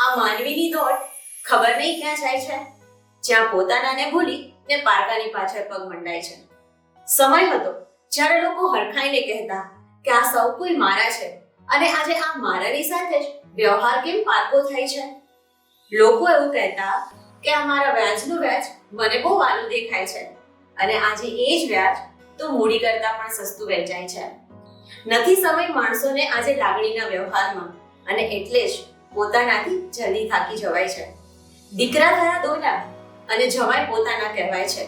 આ માનવીની દોડ ખબર નહીં ક્યાં જાય છે? જ્યાં પોતાનાને ભૂલી ને પારકાની પાછળ પગ મંડાય છે. સમય હતો જ્યારે લોકો હરખાઈને કહેતા કે આ સૌ કોઈ મારા છે અને આજે આ મારાની સાથે જ વ્યવહાર કેમ પારકો થાય છે? લોકો એવું કહેતા કે આ મારા વ્યાજનું વ્યાજ મને બહુ વાલું દેખાય છે અને આજે એ જ વ્યાજ તો મૂડી કરતા પણ સસ્તું વેચાય છે. નથી સમય માણસોને આજે લાગણીના વ્યવહારમાં અને એટલે જ પોતાનાથી જલ્દી થાકી જવાય છે. દીકરા થયા દોલા અને જમાઈ પોતાના કહેવાય છે.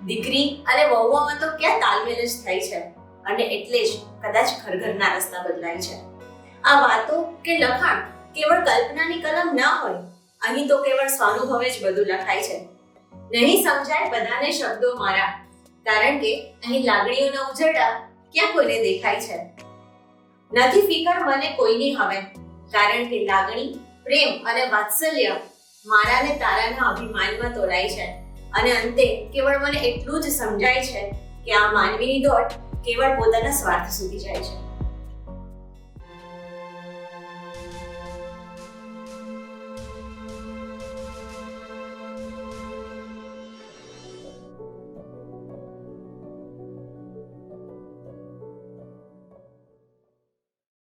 દીકરી અને વહુઓમાં તો ક્યાં તાલમેલ જ થાય છે, અને એટલે જ કદાચ ઘર ઘરના રસ્તા બદલાય છે. આ વાતો કે લખાણ કેવળ કલ્પનાની કલમ ના હોય, અહીં તો કેવળ સ્વાનુભવે જ બધું લખાય છે. નહીં સમજાય બધાને શબ્દો મારા, કારણ કે અહીં લાગણીઓના ઉજરડા ક્યાં કોઈને દેખાય છે. નથી ફિકર, મને કોઈની હવે. કારણ કે લાગણી, પ્રેમ અને વાત્સલ્ય મારા ને તારાના અભિમાનમાં તોડાય છે. અને અંતે, કેવળ મને એટલું જ સમજાય છે કે આ માનવીની દોટ કેવળ પોતાના સ્વાર્થ સુધી જાય છે.